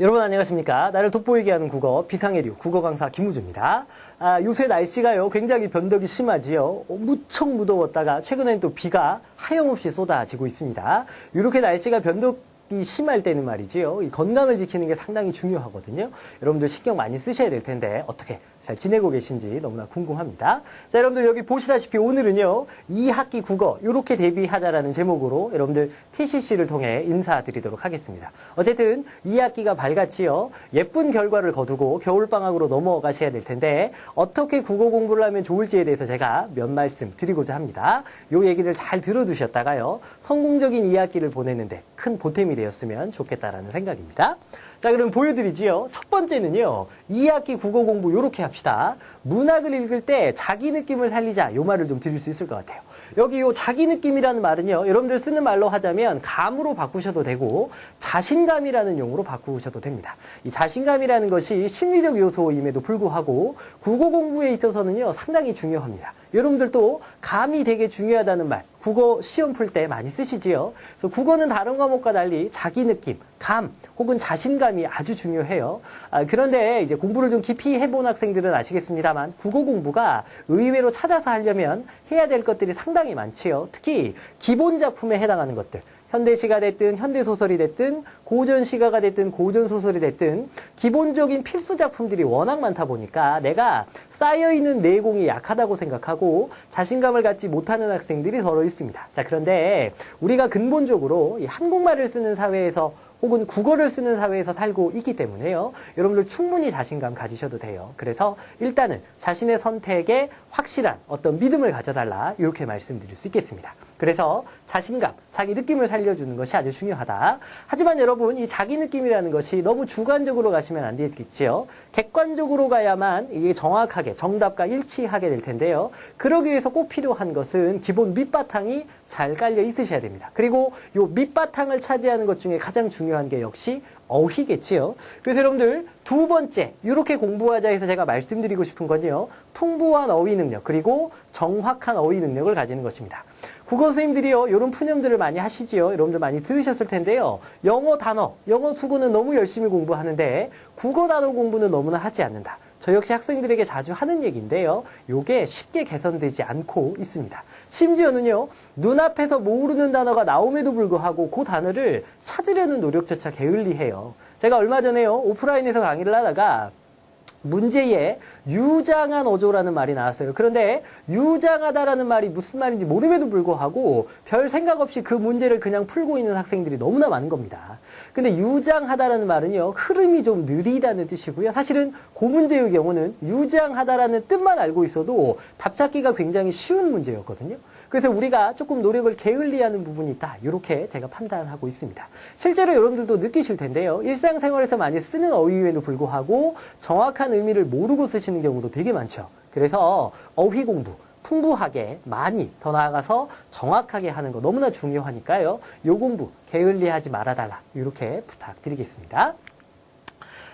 여러분 안녕하십니까. 나를 돋보이게 하는 국어 비상해류 국어 강사 김우주입니다. 아, 요새 날씨가요 굉장히 변덕이 심하지요. 어, 무척 무더웠다가 최근엔 또 비가 하염없이 쏟아지고 있습니다. 이렇게 날씨가 변덕 이 심할 때는 말이지요. 이 건강을 지키는 게 상당히 중요하거든요. 여러분들 신경 많이 쓰셔야 될 텐데 어떻게 잘 지내고 계신지 너무나 궁금합니다. 자, 여러분들 여기 보시다시피 오늘은요, 2학기 국어, 요렇게 대비하자라는 제목으로 여러분들 TCC를 통해 인사드리도록 하겠습니다. 어쨌든 2학기가 밝았지요. 예쁜 결과를 거두고 겨울방학으로 넘어가셔야 될 텐데, 어떻게 국어 공부를 하면 좋을지에 대해서 제가 몇 말씀 드리고자 합니다. 요 얘기를 잘 들어두셨다가요, 성공적인 2학기를 보내는데 큰 보탬이 되었으면 좋겠다라는 생각입니다. 자, 그럼 보여드리지요. 첫 번째는요. 2학기 국어 공부 요렇게 합시다. 문학을 읽을 때 자기 느낌을 살리자. 요 말을 좀 드릴 수 있을 것 같아요. 여기 요 자기 느낌이라는 말은요. 여러분들 쓰는 말로 하자면 감으로 바꾸셔도 되고 자신감이라는 용어로 바꾸셔도 됩니다. 이 자신감이라는 것이 심리적 요소임에도 불구하고 국어 공부에 있어서는요. 상당히 중요합니다. 여러분들도 감이 되게 중요하다는 말, 국어 시험 풀 때 많이 쓰시지요. 그래서 국어는 다른 과목과 달리 자기 느낌, 감 혹은 자신감이 아주 중요해요. 아, 그런데 이제 공부를 좀 깊이 해본 학생들은 아시겠습니다만 국어 공부가 의외로 찾아서 하려면 해야 될 것들이 상당히 많지요. 특히 기본 작품에 해당하는 것들. 현대시가 됐든 현대소설이 됐든 고전시가가 됐든 고전소설이 됐든 기본적인 필수 작품들이 워낙 많다 보니까 내가 쌓여있는 내공이 약하다고 생각하고 자신감을 갖지 못하는 학생들이 더러 있습니다. 자, 그런데 우리가 근본적으로 이 한국말을 쓰는 사회에서 혹은 국어를 쓰는 사회에서 살고 있기 때문에요. 여러분들 충분히 자신감 가지셔도 돼요. 그래서 일단은 자신의 선택에 확실한 어떤 믿음을 가져달라. 이렇게 말씀드릴 수 있겠습니다. 그래서 자신감, 자기 느낌을 살려주는 것이 아주 중요하다. 하지만 여러분, 이 자기 느낌이라는 것이 너무 주관적으로 가시면 안 되겠지요. 객관적으로 가야만 이게 정확하게 정답과 일치하게 될 텐데요. 그러기 위해서 꼭 필요한 것은 기본 밑바탕이 잘 깔려 있으셔야 됩니다. 그리고 요 밑바탕을 차지하는 것 중에 가장 중요한 게 역시 어휘겠지요. 그래서 여러분들 두 번째 이렇게 공부하자 해서 제가 말씀드리고 싶은 건요. 풍부한 어휘 능력 그리고 정확한 어휘 능력을 가지는 것입니다. 국어 선생님들이요, 이런 푸념들을 많이 하시지요. 여러분들 많이 들으셨을 텐데요. 영어 단어, 영어 수고는 너무 열심히 공부하는데 국어 단어 공부는 너무나 하지 않는다. 저 역시 학생들에게 자주 하는 얘기인데요. 요게 쉽게 개선되지 않고 있습니다. 심지어는요, 눈앞에서 모르는 단어가 나옴에도 불구하고 그 단어를 찾으려는 노력조차 게을리해요. 제가 얼마 전에요, 오프라인에서 강의를 하다가 문제에 유장한 어조라는 말이 나왔어요. 그런데 유장하다라는 말이 무슨 말인지 모름에도 불구하고 별 생각 없이 그 문제를 그냥 풀고 있는 학생들이 너무나 많은 겁니다. 근데 유장하다라는 말은요, 흐름이 좀 느리다는 뜻이고요. 사실은 그 문제의 경우는 유장하다라는 뜻만 알고 있어도 답 찾기가 굉장히 쉬운 문제였거든요. 그래서 우리가 조금 노력을 게을리하는 부분이 있다. 이렇게 제가 판단하고 있습니다. 실제로 여러분들도 느끼실 텐데요. 일상생활에서 많이 쓰는 어휘에도 불구하고 정확한 의미를 모르고 쓰시는 경우도 되게 많죠. 그래서 어휘 공부 풍부하게 많이 더 나아가서 정확하게 하는 거 너무나 중요하니까요. 요 공부 게을리하지 말아달라. 이렇게 부탁드리겠습니다.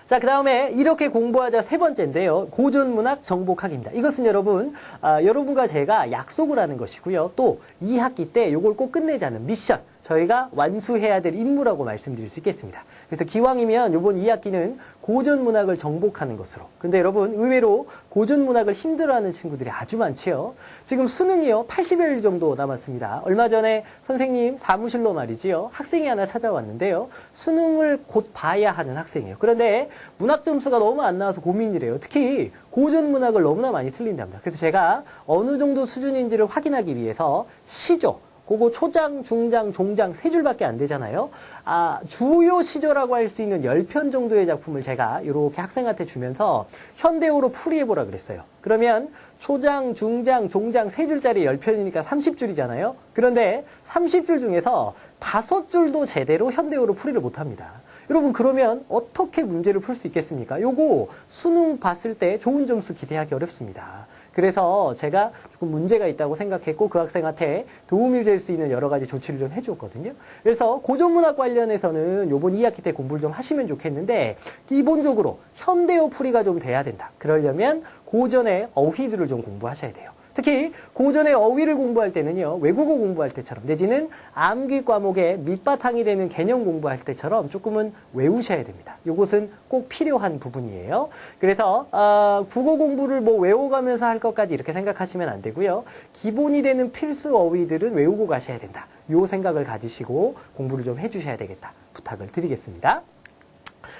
자, 그 다음에 이렇게 공부하자 세 번째인데요. 고전문학 정복학입니다. 이것은 여러분, 아, 여러분과 제가 약속을 하는 것이고요. 또 2학기 때 요걸 꼭 끝내자는 미션. 저희가 완수해야 될 임무라고 말씀드릴 수 있겠습니다. 그래서 기왕이면 이번 2학기는 고전 문학을 정복하는 것으로. 근데 여러분 의외로 고전 문학을 힘들어하는 친구들이 아주 많지요. 지금 수능이요 80일 정도 남았습니다. 얼마 전에 선생님 사무실로 말이지요 학생이 하나 찾아왔는데요. 수능을 곧 봐야 하는 학생이에요. 그런데 문학 점수가 너무 안 나와서 고민이래요. 특히 고전 문학을 너무나 많이 틀린답니다. 그래서 제가 어느 정도 수준인지를 확인하기 위해서 시조 그거 초장, 중장, 종장 세 줄밖에 안 되잖아요. 아, 주요 시조라고 할 수 있는 10편 정도의 작품을 제가 이렇게 학생한테 주면서 현대어로 풀이해보라 그랬어요. 그러면 초장, 중장, 종장 세 줄짜리 10편이니까 30줄이잖아요. 그런데 30줄 중에서 다섯 줄도 제대로 현대어로 풀이를 못합니다. 여러분 그러면 어떻게 문제를 풀 수 있겠습니까? 요거 수능 봤을 때 좋은 점수 기대하기 어렵습니다. 그래서 제가 조금 문제가 있다고 생각했고 그 학생한테 도움이 될 수 있는 여러 가지 조치를 좀 해주었거든요. 그래서 고전문학 관련해서는 요번 2학기 때 공부를 좀 하시면 좋겠는데 기본적으로 현대어 풀이가 좀 돼야 된다. 그러려면 고전의 어휘들을 좀 공부하셔야 돼요. 특히 고전의 어휘를 공부할 때는요, 외국어 공부할 때처럼, 내지는 암기 과목의 밑바탕이 되는 개념 공부할 때처럼 조금은 외우셔야 됩니다. 이것은 꼭 필요한 부분이에요. 그래서, 어, 국어 공부를 뭐 외워가면서 할 것까지 이렇게 생각하시면 안 되고요. 기본이 되는 필수 어휘들은 외우고 가셔야 된다. 요 생각을 가지시고 공부를 좀 해주셔야 되겠다. 부탁을 드리겠습니다.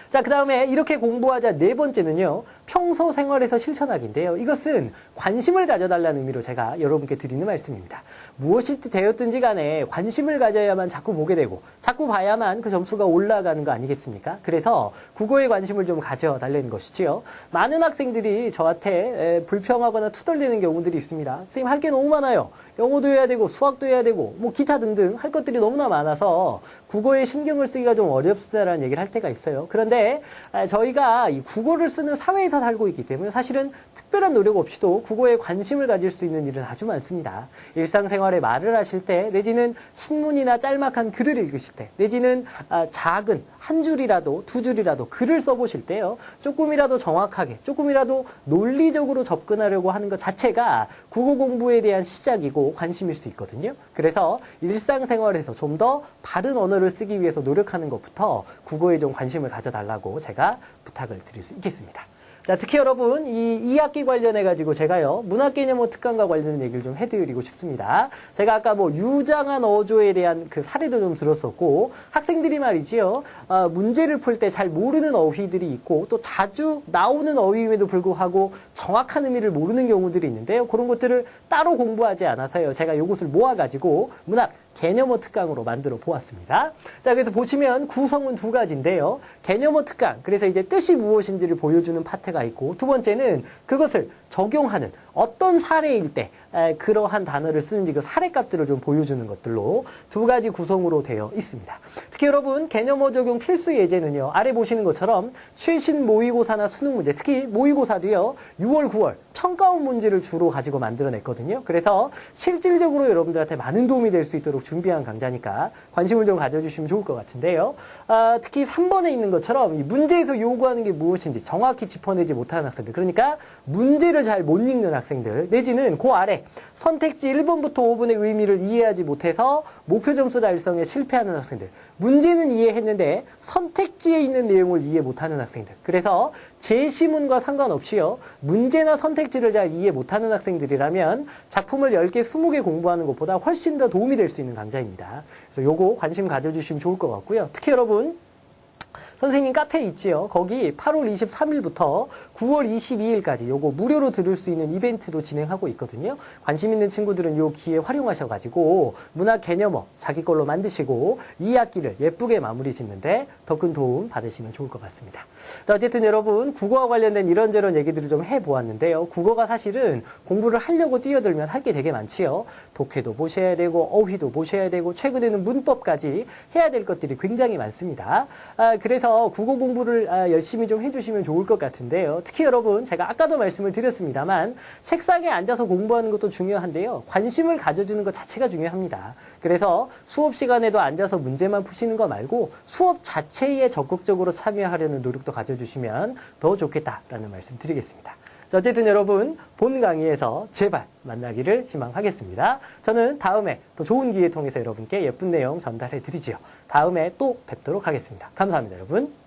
자, 그 다음에 이렇게 공부하자 네 번째는요, 평소 생활에서 실천하기인데요. 이것은 관심을 가져달라는 의미로 제가 여러분께 드리는 말씀입니다. 무엇이 되었든지 간에 관심을 가져야만 자꾸 보게 되고, 자꾸 봐야만 그 점수가 올라가는 거 아니겠습니까? 그래서 국어에 관심을 좀 가져달라는 것이지요. 많은 학생들이 저한테 에, 불평하거나 투덜대는 경우들이 있습니다. 선생님, 할 게 너무 많아요. 영어도 해야 되고, 수학도 해야 되고, 뭐 기타 등등 할 것들이 너무나 많아서 국어에 신경을 쓰기가 좀 어렵다라는 얘기를 할 때가 있어요. 그런데 아, 저희가 이 국어를 쓰는 사회에서 살고 있기 때문에 사실은 특별한 노력 없이도 국어에 관심을 가질 수 있는 일은 아주 많습니다. 일상생활에 말을 하실 때 내지는 신문이나 짤막한 글을 읽으실 때 내지는 아, 작은 한 줄이라도 두 줄이라도 글을 써보실 때요. 조금이라도 정확하게 조금이라도 논리적으로 접근하려고 하는 것 자체가 국어 공부에 대한 시작이고 관심일 수 있거든요. 그래서 일상생활에서 좀 더 바른 언어를 쓰기 위해서 노력하는 것부터 국어에 좀 관심을 가져달라고 제가 부탁을 드릴 수 있겠습니다. 자, 특히 여러분, 이 2학기 관련해 가지고 제가요, 문학 개념어 특강과 관련된 얘기를 좀 해드리고 싶습니다. 제가 아까 뭐 유장한 어조에 대한 그 사례도 좀 들었었고, 학생들이 말이지요, 아, 문제를 풀 때 잘 모르는 어휘들이 있고, 또 자주 나오는 어휘임에도 불구하고 정확한 의미를 모르는 경우들이 있는데요. 그런 것들을 따로 공부하지 않아서요. 제가 이것을 모아 가지고 문학 개념어 특강으로 만들어 보았습니다. 자, 그래서 보시면 구성은 두 가지인데요. 개념어 특강, 그래서 이제 뜻이 무엇인지를 보여주는 파트가 있고, 두 번째는 그것을 적용하는 어떤 사례일 때 에, 그러한 단어를 쓰는지 그 사례값들을 좀 보여주는 것들로 두 가지 구성으로 되어 있습니다. 특히 여러분 개념어 적용 필수 예제는요. 아래 보시는 것처럼 최신 모의고사나 수능 문제, 특히 모의고사 도요. 6월, 9월 평가원 문제를 주로 가지고 만들어냈거든요. 그래서 실질적으로 여러분들한테 많은 도움이 될 수 있도록 준비한 강좌니까 관심을 좀 가져주시면 좋을 것 같은데요. 아, 특히 3번에 있는 것처럼 이 문제에서 요구하는 게 무엇인지 정확히 짚어내지 못하는 학생들, 그러니까 문제를 잘 못 읽는 학생들, 내지는 그 아래 선택지 1번부터 5번의 의미를 이해하지 못해서 목표 점수 달성에 실패하는 학생들, 문제는 이해했는데 선택지에 있는 내용을 이해 못하는 학생들. 그래서 제시문과 상관없이요. 문제나 선택지를 잘 이해 못하는 학생들이라면 작품을 10개, 20개 공부하는 것보다 훨씬 더 도움이 될 수 있는 강좌입니다. 그래서 요거 관심 가져주시면 좋을 것 같고요. 특히 여러분 선생님 카페 있지요. 거기 8월 23일부터 9월 22일까지 요거 무료로 들을 수 있는 이벤트도 진행하고 있거든요. 관심 있는 친구들은 요 기회 활용하셔가지고 문학 개념어 자기 걸로 만드시고 2학기를 예쁘게 마무리 짓는데 더 큰 도움 받으시면 좋을 것 같습니다. 자, 어쨌든 여러분 국어와 관련된 이런저런 얘기들을 좀 해보았는데요. 국어가 사실은 공부를 하려고 뛰어들면 할 게 되게 많지요. 독해도 보셔야 되고 어휘도 보셔야 되고 최근에는 문법까지 해야 될 것들이 굉장히 많습니다. 아, 그래서 국어 공부를 아, 열심히 좀 해주시면 좋을 것 같은데요. 특히 여러분 제가 아까도 말씀을 드렸습니다만 책상에 앉아서 공부하는 것도 중요한데요. 관심을 가져주는 것 자체가 중요합니다. 그래서 수업 시간에도 앉아서 문제만 푸시는 거 말고 수업 자체에 적극적으로 참여하려는 노력도 가져주시면 더 좋겠다라는 말씀 드리겠습니다. 자, 어쨌든 여러분 본 강의에서 제발 만나기를 희망하겠습니다. 저는 다음에 또 좋은 기회 통해서 여러분께 예쁜 내용 전달해 드리지요. 다음에 또 뵙도록 하겠습니다. 감사합니다, 여러분.